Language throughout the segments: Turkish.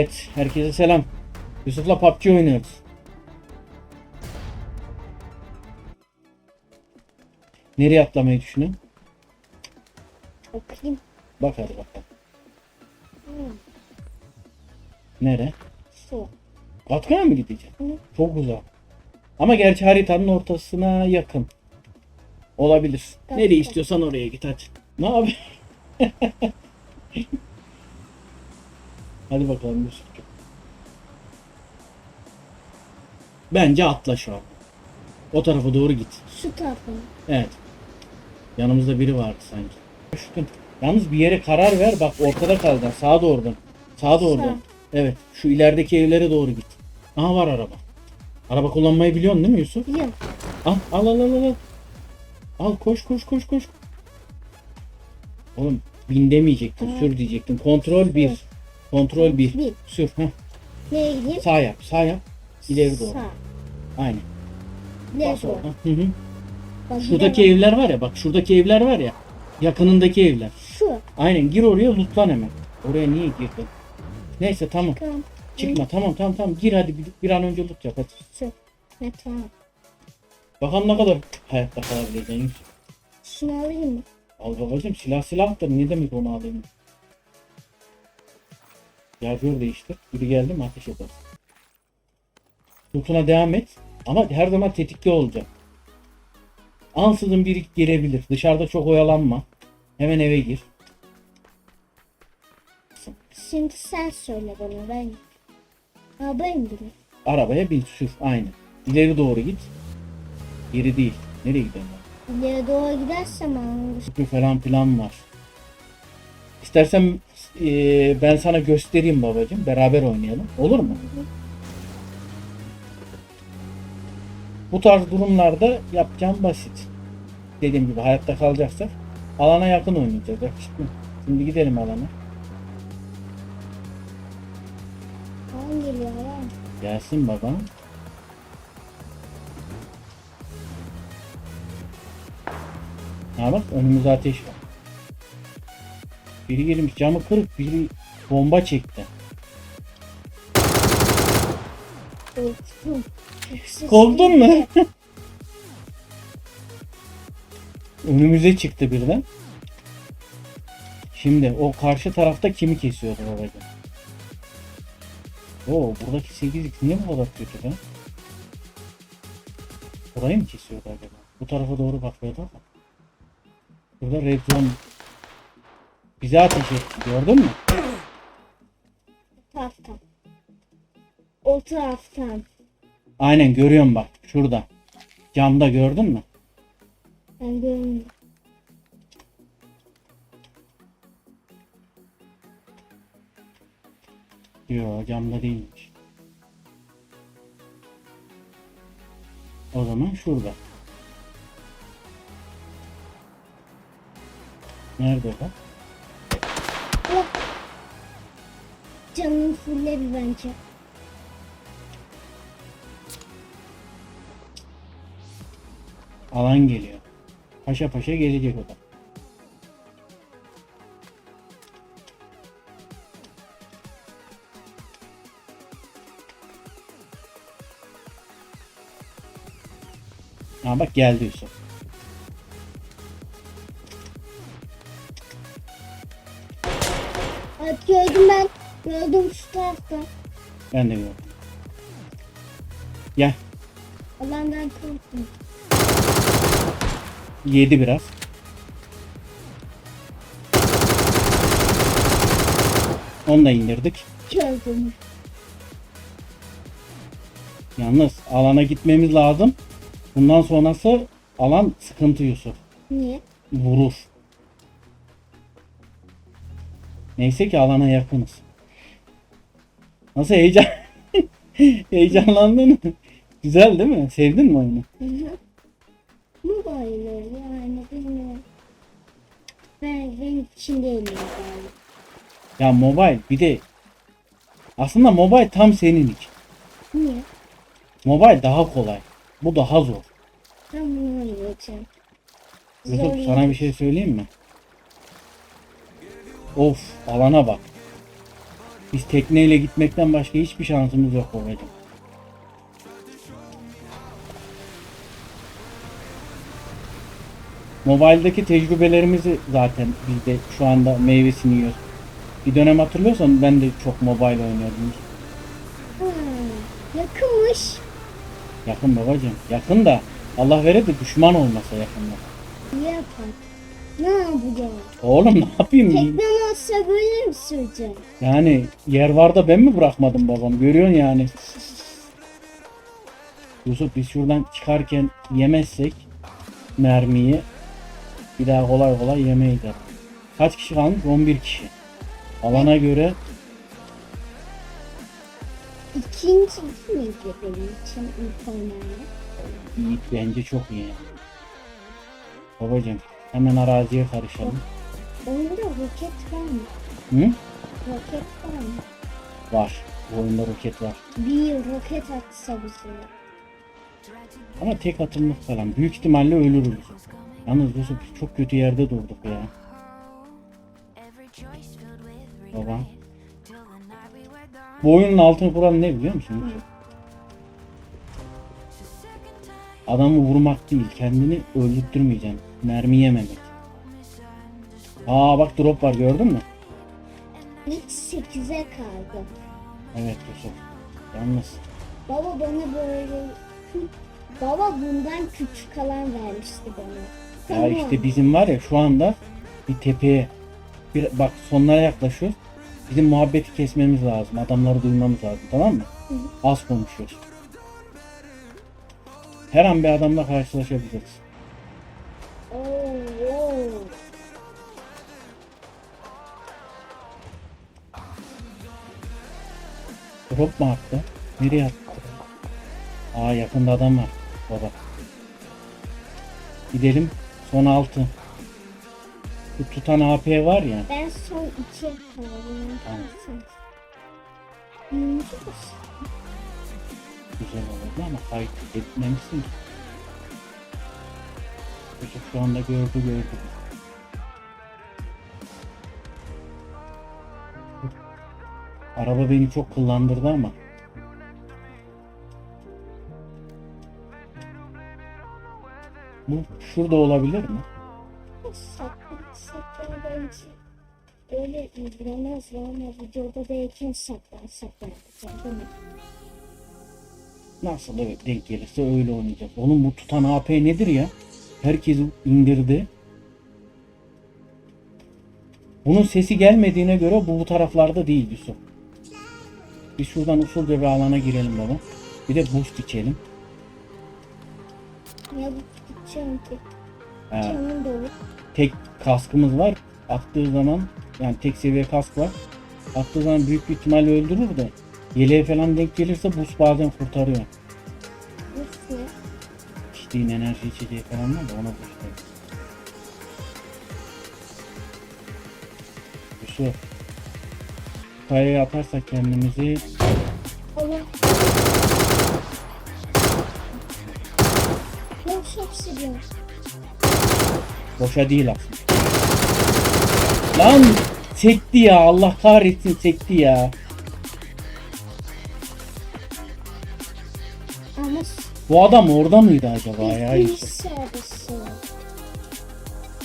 Evet, herkese selam. Yusuf'la PUBG oynuyoruz. Nereye atlamayı düşünüyorsun? Bakayım. Bak hadi bakalım. Hmm, Nere? su. Katkaya mı gideceğim? Hı. Çok uzak. Ama gerçi haritanın ortasına yakın. Olabilir. Katka. Nereye istiyorsan oraya git hadi. Ne abi? hadi bakalım Yusuf'cum. Bence atla şu an. O tarafa doğru git. Şu tarafı. Evet. Yanımızda biri vardı sanki. Şükür. Yalnız bir yere karar ver bak ortada kalacaksın. Sağa doğru dön. Sağa doğru Sağ. dön. Evet. Şu ilerideki evlere doğru git. Aha var araba. Araba kullanmayı biliyorsun değil mi Yusuf? Biliyorum. Al al al al al. Al koş koş koş koş. Oğlum bin demeyecektin sür diyecektin. Kontrol 1. Kontrol 1. Bir. Sür. Heh. Nereye gideyim? Sağ yap sağ yap. İleri doğru. Sağ. Aynen. Ne Bas doğru? oradan. Hı hı. Bak, Şuradaki de evler var ya bak şuradaki evler var ya. Yakınındaki evler. Şu. Aynen gir oraya lootlan hemen. Oraya niye girdin? Neyse tamam. Tamam. Çıkma tamam tamam tamam. Gir hadi bir, bir an önce loot yap hadi. Şu. Ne tamam. Bakalım ne kadar hayatta kalabileceksin Yusuf. Şunu alayım mı? Al babacım silah silahtır. Ne demek onu alayım? Şarjör değiştir. Biri geldi mi ateş eder. Lootuna devam et. Ama her zaman tetikte olacak. Ansızın biri gelebilir. Dışarıda çok oyalanma. Hemen eve gir. Şimdi sen söyle bana ben. Ben bileyim. Arabaya bin sür. Aynen. İleri doğru git. Geri değil. Nereye gidiyorsun? İleri doğru gidersem anlarım. Köprü falan plan var. İstersen eee, ben sana göstereyim babacığım. Beraber oynayalım. Olur mu? Bu tarz durumlarda yapacağım basit. Dediğim gibi hayatta kalacaksak alana yakın oynayacağız. Yakışıklı. Şimdi gidelim alana. Tamam geliyor. Gelsin babam. Ha bak önümüzde ateş var. Biri gelmiş camı kırık biri bomba çekti. Korktum. Korktun mu? Önümüze çıktı birden. Şimdi o karşı tarafta kimi kesiyordu babacığım? Oo buradaki 8x niye bu kadar kötü be? Burayı mı kesiyordu acaba? Bu tarafa doğru bakıyordu ama. Burada red zone bize ateş etti gördün mü? taraftan. O taraftan. Aynen görüyorum bak şurada. Camda gördün mü? Ben görmedim. Yok camda değilmiş. O zaman şurada. Nerede o? Canım fulledi bence. Alan geliyor. Paşa paşa gelecek o da. Ha bak geldi Yusuf. Evet gördüm ben. Gördüm şu tarafta. Ben de gördüm. Gel. Alandan korktum. Yedi biraz. Onu da indirdik. Gördüm. Yalnız alana gitmemiz lazım. Bundan sonrası alan sıkıntı Yusuf. Niye? Vurur. Neyse ki alana yakınız. Nasıl heyecan? Heyecanlandın mı? Güzel değil mi? Sevdin mi oyunu? Hı hı. Mobile yani bilmiyorum. Ben benim için değil mobile. Ya mobile bir de aslında mobile tam senin için. Niye? Mobile daha kolay. Bu daha zor. Ben bunu oynayacağım. Yusuf sana bir şey söyleyeyim mi? Of alana bak. Biz tekneyle gitmekten başka hiçbir şansımız yok babacığım. Mobile'daki tecrübelerimizi zaten biz de şu anda meyvesini yiyoruz. Bir dönem hatırlıyorsan ben de çok mobile oynuyordum. Ha, yakınmış. Yakın babacığım. Yakın da Allah vere de düşman olmasa yakında. İyi yapar. Ne yapacağım? Oğlum ne yapayım? Teknem olsa böyle mi süreceğim? Yani yer var da ben mi bırakmadım babam? Görüyorsun yani. Yusuf biz şuradan çıkarken yemezsek mermiyi bir daha kolay kolay yemeyiz. artık. Kaç kişi kalmış? 11 kişi. Alana göre İkinci miydi benim için ilk oynamaya? iyi, bence çok iyi. Babacım hemen araziye karışalım. Oyunda roket var mı? Hı? Roket var mı? Var. Bu oyunda roket var. Bir roket atsa bize. Ama tek atımlık falan. Büyük ihtimalle ölürüz. Yalnız Yusuf çok kötü yerde durduk ya. Baba. Bu oyunun altın kuralı ne biliyor musun? Yusuf? Adamı vurmak değil, kendini öldürtmeyeceksin. Mermi yememek. Aa bak drop var gördün mü? İlk 8'e kaldı. Evet Yusuf. Yalnız Baba bana böyle... Baba bundan küçük alan vermişti bana. ya işte bizim var ya şu anda bir tepeye bir bak sonlara yaklaşıyoruz. Bizim muhabbeti kesmemiz lazım. Adamları duymamız lazım tamam mı? Az konuşuyoruz. Her an bir adamla karşılaşabiliriz. Oo, oo. Drop mu attı? Nereye attı? Aa yakında adam var. Baba. Gidelim. Son altı. Bu tutan AP var ya. Ben son 2'ye kaldım. Tamam. Güzel olurdu ama kayıt etmemişsin ki. Yusuf şu anda gördü gördü. Araba beni çok kullandırdı ama. Bu şurada olabilir mi? Saklan saklan bence. Öyle izlemezler ama videoda değilken saklan saklan mi? Nasıl evet denk gelirse öyle oynayacak. Oğlum bu tutan AP nedir ya? Herkes indirdi. Bunun sesi gelmediğine göre bu bu taraflarda değil Yusuf. Biz şuradan usulca bir alana girelim baba. Bir de boost içelim. Ya bu gideceğim ki. Canım dolu. tek kaskımız var. Attığı zaman yani tek seviye kask var. Attığı zaman büyük bir ihtimalle öldürür de yeleğe falan denk gelirse boost bazen kurtarıyor. İçtiğin enerji içeceği falan var da ona boşver. Yusuf. Kayaya atarsak kendimizi seviyorum. boşa değil aslında. Lan sekti ya Allah kahretsin sekti ya. Bu adam orada mıydı acaba ya Yusuf?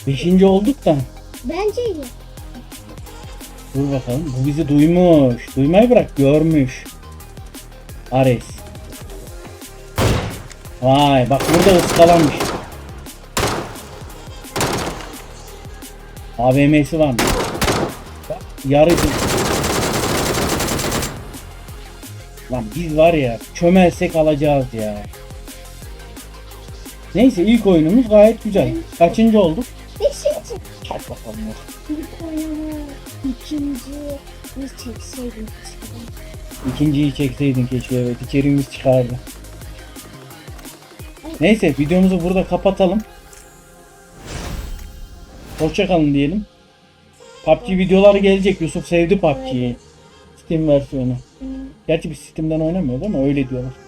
Beşinci olduk da. Bence iyi. Dur bakalım. Bu bizi duymuş. Duymayı bırak. Görmüş. Ares. Vay bak burada ıskalanmış. AVM'si var mı? Bak, Yarıcı. Lan biz var ya çömelsek alacağız ya. Neyse ilk oyunumuz gayet güzel. Kaçıncı olduk? Beşinci. Hadi bakalım. İlk oynama ikinci bir çekseydim. İkinciyi çekseydin keşke evet içeriğimiz çıkardı. Neyse videomuzu burada kapatalım. Hoşçakalın diyelim. PUBG videoları gelecek. Yusuf sevdi PUBG'yi. Steam versiyonu. Gerçi biz Steam'den oynamıyoruz ama öyle diyorlar.